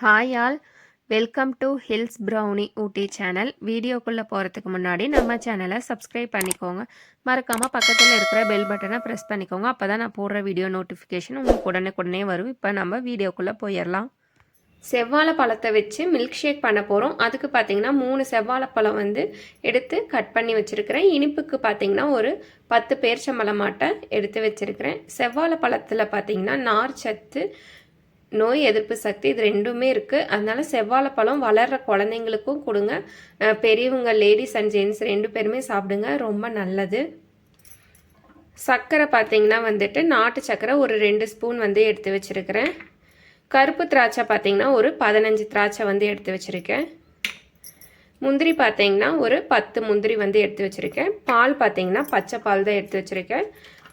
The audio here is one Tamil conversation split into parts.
Hi all welcome to hills brownie Ooty channel வீடியோக்குள்ளே போகிறதுக்கு முன்னாடி நம்ம சேனலை சப்ஸ்கிரைப் பண்ணிக்கோங்க. மறக்காமல் பக்கத்தில் இருக்கிற பெல் பட்டனை ப்ரெஸ் பண்ணிக்கோங்க. அப்போ தான் நான் போடுற வீடியோ நோட்டிஃபிகேஷன் உங்களுக்கு உடனே உடனே வரும். இப்போ நம்ம வீடியோக்குள்ளே போயிடலாம். செவ்வாழை பழத்தை வச்சு மில்க் ஷேக் பண்ண போகிறோம் அதுக்கு பார்த்தீங்கன்னா மூணு செவ்வாழை பழம் வந்து எடுத்து கட் பண்ணி வச்சுருக்கிறேன். இனிப்புக்கு பார்த்திங்கன்னா ஒரு பத்து பேர்ச்சம்பழம் மாட்டை எடுத்து வச்சுருக்கிறேன். செவ்வாழை பழத்தில் பார்த்தீங்கன்னா நார் சத்து நோய் எதிர்ப்பு சக்தி இது ரெண்டுமே இருக்குது அதனால செவ்வாழைப்பழம் வளர்கிற குழந்தைங்களுக்கும் கொடுங்க. பெரியவங்க லேடிஸ் அண்ட் ஜென்ட்ஸ் ரெண்டு பேருமே சாப்பிடுங்க. ரொம்ப நல்லது. சர்க்கரை பார்த்தீங்கன்னா வந்துட்டு நாட்டு சர்க்கரை ஒரு ரெண்டு ஸ்பூன் வந்து எடுத்து வச்சுருக்கிறேன். கருப்பு திராட்சை பார்த்தீங்கன்னா ஒரு பதினஞ்சு திராட்சை வந்து எடுத்து வச்சுருக்கேன். முந்திரி பார்த்தீங்கன்னா ஒரு பத்து முந்திரி வந்து எடுத்து வச்சுருக்கேன். பால் பார்த்தீங்கன்னா பச்சை பால் தான் எடுத்து வச்சுருக்கேன்.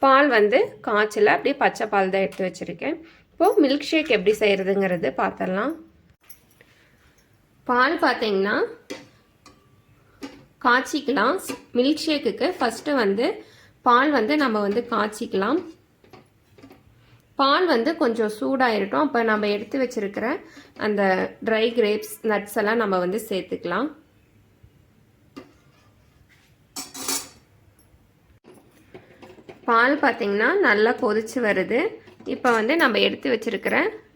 பால் வந்து காய்ச்சல அப்படியே பச்சை பால் தான் எடுத்து வச்சுருக்கேன். இப்போது மில்க் ஷேக் எப்படி செய்கிறதுங்கிறது பார்த்துடலாம். பால் பார்த்தீங்கன்னா காய்ச்சிக்கலாம். மில்க் ஷேக்குக்கு ஃபஸ்ட்டு வந்து பால் வந்து நம்ம வந்து காய்ச்சிக்கலாம். பால் வந்து கொஞ்சம் சூடாகிருக்கும் அப்போ நம்ம எடுத்து வச்சுருக்கிற அந்த ட்ரை கிரேப்ஸ் நட்ஸ் எல்லாம் நம்ம வந்து சேர்த்துக்கலாம். பால் பார்த்தீங்கன்னா நல்லா கொதிச்சு வருது. இப்போ வந்து நம்ம எடுத்து வச்சிருக்கிற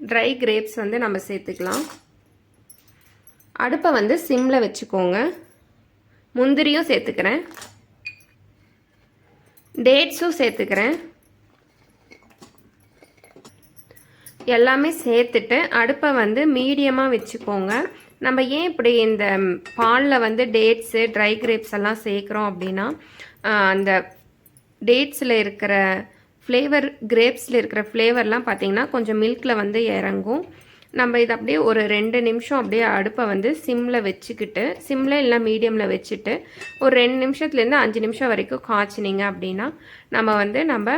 ட்ரை கிரேப்ஸ் வந்து நம்ம சேர்த்துக்கலாம். அடுப்பை வந்து சிம்மில் வச்சுக்கோங்க. முந்திரியும் சேர்த்துக்கிறேன். டேட்ஸும் சேர்த்துக்கிறேன். எல்லாமே சேர்த்துட்டு அடுப்பை வந்து மீடியமாக வச்சுக்கோங்க. நம்ம ஏன் இப்படி இந்த பாலில் வந்து டேட்ஸு ட்ரை கிரேப்ஸ் எல்லாம் சேர்க்குறோம் அப்படின்னா அந்த டேட்ஸில் இருக்கிற ஃப்ளேவர் கிரேப்ஸில் இருக்கிற ஃப்ளேவர்லாம் பார்த்திங்கன்னா கொஞ்சம் மில்கில் வந்து இறங்கும். நம்ம இதை அப்படியே ஒரு ரெண்டு நிமிஷம் அப்படியே அடுப்பை வந்து சிம்மில் வச்சுக்கிட்டு சிம்மில் இல்லை மீடியமில் வச்சுட்டு ஒரு ரெண்டு நிமிஷத்துலேருந்து அஞ்சு நிமிஷம் வரைக்கும் காய்ச்சினீங்க அப்படின்னா நம்ம வந்து நம்ம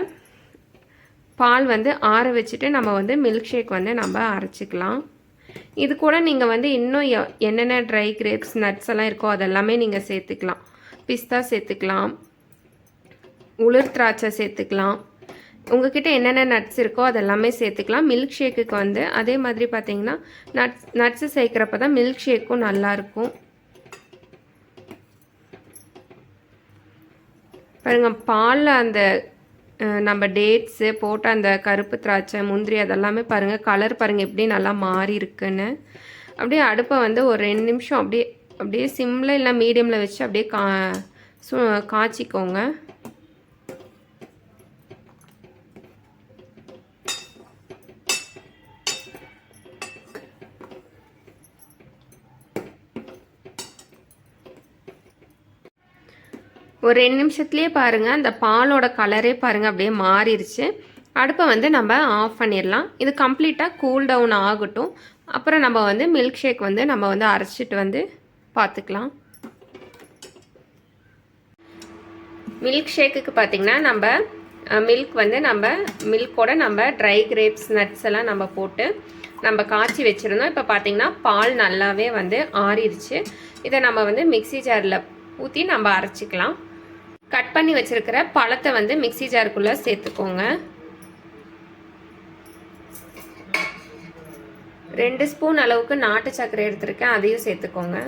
பால் வந்து ஆற வச்சுட்டு நம்ம வந்து மில்க் ஷேக் வந்து நம்ம அரைச்சிக்கலாம். இது கூட நீங்கள் வந்து இன்னும் என்னென்ன ட்ரை கிரேப்ஸ் நட்ஸ் எல்லாம் இருக்கோ அதெல்லாமே நீங்கள் சேர்த்துக்கலாம். பிஸ்தா சேர்த்துக்கலாம். உளிர் திராட்சை சேர்த்துக்கலாம். உங்ககிட்ட என்னென்ன நட்ஸ் இருக்கோ அதெல்லாமே சேர்த்துக்கலாம். மில்க் ஷேக்குக்கு வந்து அதே மாதிரி பார்த்தீங்கன்னா நட்ஸ் நட்ஸு சேர்க்குறப்ப தான் மில்க் ஷேக்கும் நல்லாயிருக்கும் பாருங்கள் பாலில் அந்த நம்ம டேட்ஸு போட்ட அந்த கருப்பு திராட்சை முந்திரி அதெல்லாமே பாருங்கள் கலர் பாருங்கள் எப்படி நல்லா மாறி இருக்குன்னு. அப்படியே அடுப்பை வந்து ஒரு ரெண்டு நிமிஷம் அப்படியே அப்படியே சிம்மில் இல்லை மீடியமில் வச்சு அப்படியே கா சு காய்ச்சிக்கோங்க. ஒரு ரெண்டு நிமிஷத்துலேயே பாருங்கள் அந்த பாலோட கலரே பாருங்கள் அப்படியே மாறிடுச்சு அடுப்பை வந்து நம்ம ஆஃப் பண்ணிடலாம். இது கம்ப்ளீட்டாக கூல் டவுன் ஆகட்டும். அப்புறம் நம்ம வந்து மில்க் ஷேக் வந்து நம்ம வந்து அரைச்சிட்டு வந்து பார்த்துக்கலாம். மில்க் ஷேக்குக்கு பார்த்திங்கன்னா நம்ம மில்க் வந்து நம்ம மில்கோட நம்ம ட்ரை கிரேப்ஸ் நட்ஸ் எல்லாம் நம்ம போட்டு நம்ம காய்ச்சி வச்சுருந்தோம். இப்போ பார்த்திங்கன்னா பால் நல்லாவே வந்து ஆறிடுச்சு இதை நம்ம வந்து மிக்சி ஜாரில் ஊற்றி நம்ம அரைச்சிக்கலாம். கட் பண்ணி வச்சுருக்கிற பழத்தை வந்து மிக்சி ஜாருக்குள்ளே சேர்த்துக்கோங்க. ரெண்டு ஸ்பூன் அளவுக்கு நாட்டு சர்க்கரை எடுத்திருக்கேன் அதையும் சேர்த்துக்கோங்க.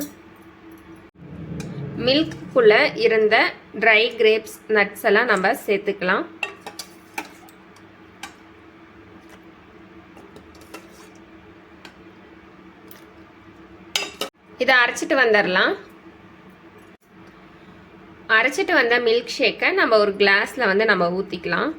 மில்க்குள்ளே இருந்த ட்ரை கிரேப்ஸ் நட்ஸ் எல்லாம் நம்ம சேர்த்துக்கலாம். இதை அரைச்சிட்டு வந்துடலாம் அரைச்சிட்டு வந்த மில்க் ஷேக்கை நம்ம ஒரு கிளாஸில் வந்து நம்ம ஊற்றிக்கலாம்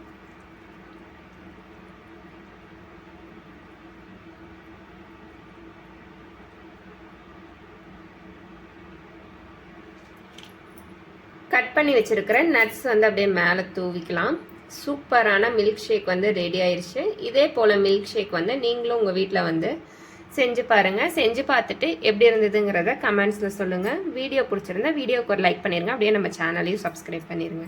கட் பண்ணி வச்சுருக்கிற நட்ஸ் வந்து அப்படியே மேலே தூவிக்கலாம். சூப்பரான மில்க் ஷேக் வந்து ரெடி ஆயிடுச்சு இதே போல் மில்க் ஷேக் வந்து நீங்களும் உங்கள் வீட்டில் வந்து செஞ்சு பாருங்கள் செஞ்சு பார்த்துட்டு எப்படி இருந்ததுங்கிறத கமெண்ட்ஸில் சொல்லுங்கள் வீடியோ பிடிச்சிருந்தா வீடியோக்கு ஒரு லைக் பண்ணிடுங்க அப்படியே நம்ம சேனலையும் சப்ஸ்கிரைப் பண்ணிடுங்க